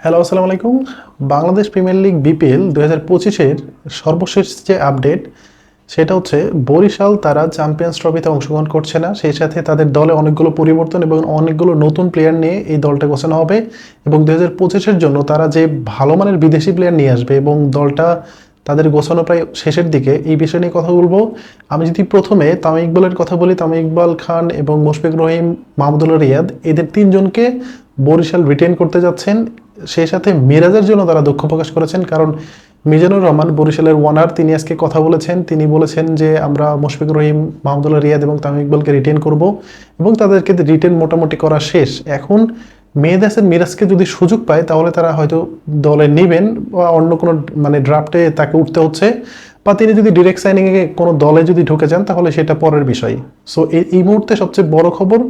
Hello আসসালামু আলাইকুম। Bangladesh premier league BPL দু হাজার পঁচিশের সর্বশেষ যে আপডেট সেটা হচ্ছে বরিশাল তারা চ্যাম্পিয়ন্স ট্রফিতে অংশগ্রহণ করছে না। সেই সাথে তাদের দলে অনেকগুলো পরিবর্তন এবং অনেকগুলো নতুন প্লেয়ার নিয়ে এই দলটা গোছানো হবে এবং দু হাজার পঁচিশের জন্য তারা যে ভালো মানের বিদেশি প্লেয়ার নিয়ে আসবে এবং দলটা তাদের গোছানো প্রায় শেষের দিকে, এই বিষয় নিয়ে কথা বলব। আমি যদি প্রথমে তামিম ইকবালের কথা বলি, তামিম ইকবাল খান এবং মুশফিক রহিম, মাহমুদুল্লাহ রিয়াদ, এদের তিনজনকে বরিশাল রিটেন করতে যাচ্ছেন। সেই সাথে মিরাজের জন্য তারা দুঃখ প্রকাশ করেছেন, কারণ মিজানুর রহমান বরিশালের ওয়ানার, তিনি আজকে কথা বলেছেন। তিনি বলেছেন যে, আমরা মুশফিক রহিম, মাহমুদুল্লাহ রিয়াদ এবং তামিম ইকবালকে রিটেন করব এবং তাদেরকে রিটেন মোটামুটি করা শেষ। এখন মেহেদাসের মিরাজকে যদি সুযোগ পায়, তাহলে তারা হয়তো দলে নেবেন বা অন্য কোনো মানে ড্রাফটে তাকে উঠতে হচ্ছে বা তিনি যদি ডিরেক্ট সাইনিংয়ে কোনো দলে যদি ঢুকে যান, তাহলে সেটা পরের বিষয়। সো এই মুহূর্তে সবচেয়ে বড় খবর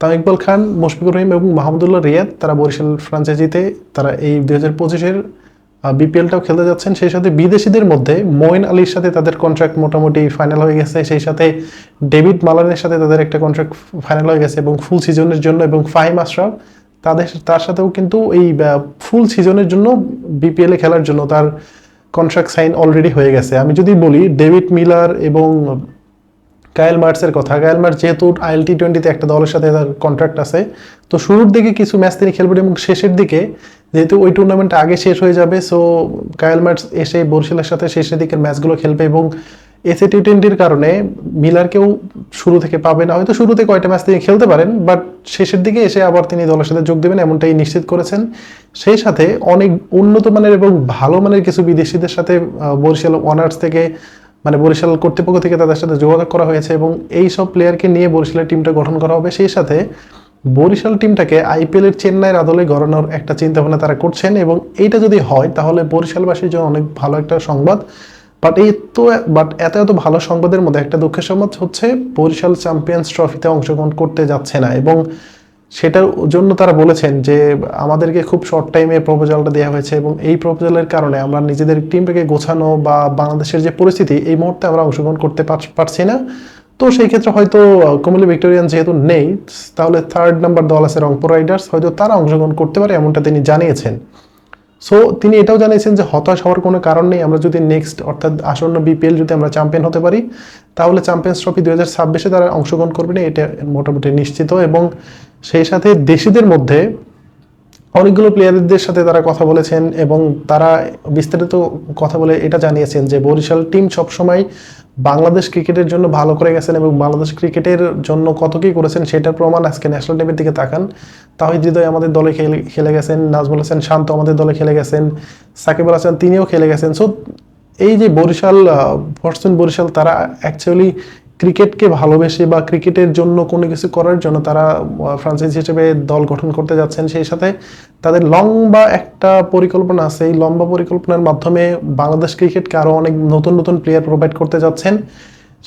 তামিম ইকবাল খান, মুশফিকুর রহিম এবং মাহমুদুল্লাহ রিয়াদ, তারা বরিশাল ফ্রাঞ্চাইজিতে তারা এই দুই হাজার পঁচিশের বিপিএলটাও খেলতে যাচ্ছেন। সেই সাথে বিদেশিদের মধ্যে মঈন আলীর সাথে তাদের কন্ট্রাক্ট মোটামুটি ফাইনাল হয়ে গেছে। সেই সাথে ডেভিড মালানের সাথে তাদের একটা কন্ট্রাক্ট ফাইনাল হয়ে গেছে এবং ফুল সিজনের জন্য এবং ফাহিম আশরাফ, তাদের তার সাথেও কিন্তু এই ফুল সিজনের জন্য বিপিএলে খেলার জন্য তার কন্ট্রাক্ট সাইন অলরেডি হয়ে গেছে। আমি যদি বলি, ডেভিড মিলার এবং কায়েল মার্টসের কথা। কায়েল মার্টস যেহেতু আইএল টি টোয়েন্টিতে একটা দলের সাথে তার কন্ট্রাক্ট আছে, তো শুরুর দিকে কিছু ম্যাচ তিনি খেলবেন এবং শেষের দিকে যেহেতু ওই টুর্নামেন্টটা আগে শেষ হয়ে যাবে সো কায়েল মার্টস এসে বরিশালের সাথে শেষের দিকের ম্যাচগুলো খেলবে এবং এসএ টি টোয়েন্টির কারণে মিলারকেও শুরু থেকে পাবে না। হয়তো শুরুতে কয়টা ম্যাচ তিনি খেলতে পারেন বাট শেষের দিকে এসে আবার তিনি দলের সাথে যোগ দেবেন এমনটাই নিশ্চিত করেছেন। সেই সাথে অনেক উন্নত মানের এবং ভালো মানের কিছু বিদেশিদের সাথে বরিশাল অনার্স থেকে মানে বরিশাল কর্তৃপক্ষ থেকে তাদের সাথে যোগাযোগ করা হয়েছে এবং এই সব প্লেয়ারকে নিয়ে বরিশালের টিমটা গঠন করা হবে। সেই সাথে বরিশাল টিমটাকে আইপিএল এর চেন্নাইয়ের আদলে গড়ানোর একটা চিন্তা ভাবনা তারা করছেন এবং এইটা যদি হয়, তাহলে বরিশালবাসীর জন্য অনেক ভালো একটা সংবাদ। বাট এই তো বাট এত এত ভালো সংবাদের মধ্যে একটা দুঃখের সংবাদ হচ্ছে, বরিশাল চ্যাম্পিয়ন্স ট্রফিতে অংশগ্রহণ করতে যাচ্ছে না এবং সেটার জন্য তারা বলেছেন যে আমাদেরকে খুব শর্ট টাইমে প্রপোজালটা দেওয়া হয়েছে এবং এই প্রপোজালের কারণে আমরা নিজেদের টিমটাকে গোছানো বা বাংলাদেশের যে পরিস্থিতি, এই মুহূর্তে আমরা অংশগ্রহণ করতে পারছি না। তো সেই ক্ষেত্রে হয়তো কুমিল্লা ভিক্টোরিয়ান যেহেতু নেই, তাহলে থার্ড নাম্বার দল আছে রংপুর রাইডার্স হয়তো তারা অংশগ্রহণ করতে পারে এমনটা তিনি জানিয়েছেন। সো তিনি এটাও জানিয়েছেন যে হতাশ হওয়ার কোনো কারণ নেই। আমরা যদি নেক্সট অর্থাৎ আসন্ন বিপিএল যদি আমরা চ্যাম্পিয়ন হতে পারি, তাহলে চ্যাম্পিয়ন্স ট্রফি দু হাজার ছাব্বিশে তারা অংশগ্রহণ করবে না। এটা মোটামুটি নিশ্চিত। এবং সেই সাথে দেশিদের মধ্যে অনেকগুলো প্লেয়ারদের সাথে তারা কথা বলেছেন এবং তারা বিস্তারিত কথা বলে এটা জানিয়েছেন যে বরিশাল টিম সবসময় বাংলাদেশ ক্রিকেটের জন্য ভালো করে গেছেন এবং বাংলাদেশ ক্রিকেটের জন্য কত কী করেছেন সেটার প্রমাণ আজকে ন্যাশনাল টিমের দিকে তাকান। তাহিদ হৃদয় আমাদের দলে খেলে খেলে গেছেন, নাজমুল হাসান শান্ত আমাদের দলে খেলে গেছেন, সাকিব আল হাসান তিনিও খেলে গেছেন। সো এই যে বরিশাল ফরচুন বরিশাল, তারা অ্যাকচুয়ালি ক্রিকেটকে ভালোবেসে বা ক্রিকেটের জন্য কোনো কিছু করার জন্য তারা ফ্রান্সাইজি হিসেবে দল গঠন করতে যাচ্ছেন, সেই সাথে তাদের লম্বা একটা পরিকল্পনা আছে। এই লম্বা পরিকল্পনার মাধ্যমে বাংলাদেশ ক্রিকেটকে আরও অনেক নতুন নতুন প্লেয়ার প্রোভাইড করতে যাচ্ছেন।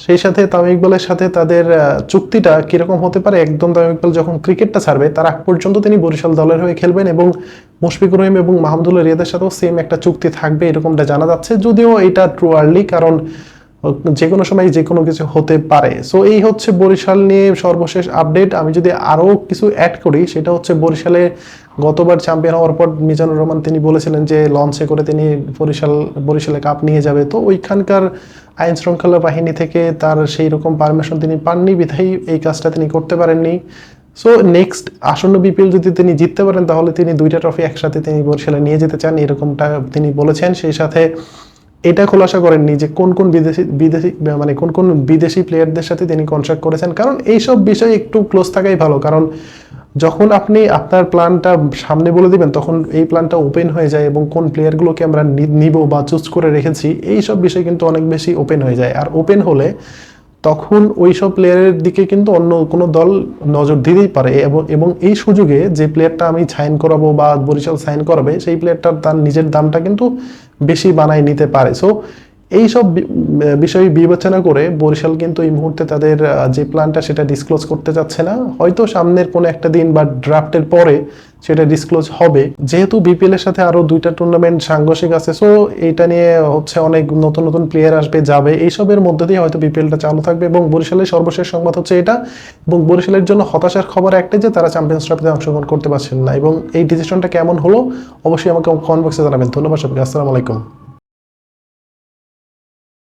সেই সাথে তামিম ইকবালের সাথে তাদের চুক্তিটা কীরকম হতে পারে? একদম তামিম ইকবাল যখন ক্রিকেটটা ছাড়বে, তার আগ পর্যন্ত তিনি বরিশাল দলের হয়ে খেলবেন এবং মুশফিকুর রহিম এবং মাহমুদুল্লাহ রিয়াদের সাথেও সেম একটা চুক্তি থাকবে, এরকমটা জানা যাচ্ছে। যদিও এটা ট্রু আর্লি কারণ যে কোনো সময় যে কোনো কিছু হতে পারে। সো এই হচ্ছে বরিশাল নিয়ে সর্বশেষ আপডেট আমি যদি আরও কিছু অ্যাড করি, সেটা হচ্ছে বরিশালে গতবার চ্যাম্পিয়ন হওয়ার পর মিজানুর রহমান তিনি বলেছিলেন যে লঞ্চে করে তিনি বরিশাল, বরিশালে কাপ নিয়ে যাবে। তো ওইখানকার আইন শৃঙ্খলা বাহিনী থেকে তার সেই রকম পারমিশন তিনি পাননি, বিধায়ী এই কাজটা তিনি করতে পারেননি। সো নেক্সট আসন্ন বিপিএল যদি তিনি জিততে পারেন, তাহলে তিনি দুইটা ট্রফি একসাথে তিনি বরিশালে নিয়ে যেতে চান, এরকমটা তিনি বলেছেন। সেই সাথে এটা খোলাসা করেননি যে কোন কোন বিদেশি বিদেশি মানে কোন কোন বিদেশি প্লেয়ারদের সাথে তিনি কন্ট্রাক্ট করেছেন। কারণ এইসব বিষয়ে একটু ক্লোজ থাকাই ভালো। কারণ যখন আপনি আপনার প্ল্যানটা সামনে বলে দিবেন, তখন এই প্ল্যানটা ওপেন হয়ে যায় এবং কোন প্লেয়ারগুলোকে আমরা নিব বা চুজ করে রেখেছি এই সব বিষয় কিন্তু অনেক বেশি ওপেন হয়ে যায়। আর ওপেন হলে তখন ওই সব প্লেয়ারের দিকে কিন্তু অন্য কোনো দল নজর দিতেই পারে এবং এবং এই সুযোগে যে প্লেয়ারটা আমি সাইন করাবো বা বরিশাল সাইন করাবে, সেই প্লেয়ারটার তার নিজের দামটা কিন্তু বেশি বানায় নিতে পারে। সো এই সব বিষয় বিবেচনা করে বরিশাল কিন্তু এই মুহূর্তে তাদের যে প্ল্যানটা সেটা ডিসক্লোজ করতে যাচ্ছে না। হয়তো সামনের কোনো একটা দিন বা ড্রাফটের পরে সেটা ডিসক্লোজ হবে। যেহেতু বিপিএল এর সাথে আরও দুইটা টুর্নামেন্ট সাংঘর্ষিক আছে সো এইটা নিয়ে হচ্ছে অনেক নতুন নতুন প্লেয়ার আসবে, যাবে। এইসবের মধ্যে দিয়ে হয়তো বিপিএলটা চালু থাকবে এবং বরিশালের সর্বশেষ সংবাদ হচ্ছে এটা এবং বরিশালের জন্য হতাশার খবর একটাই যে তারা চ্যাম্পিয়ন্স ট্রফিতে অংশগ্রহণ করতে পারছেন না এবং এই ডিসিশনটা কেমন হলো অবশ্যই আমাকে কমেন্ট বক্সে জানাবেন। ধন্যবাদ সবাইকে, আসসালামু আলাইকুম।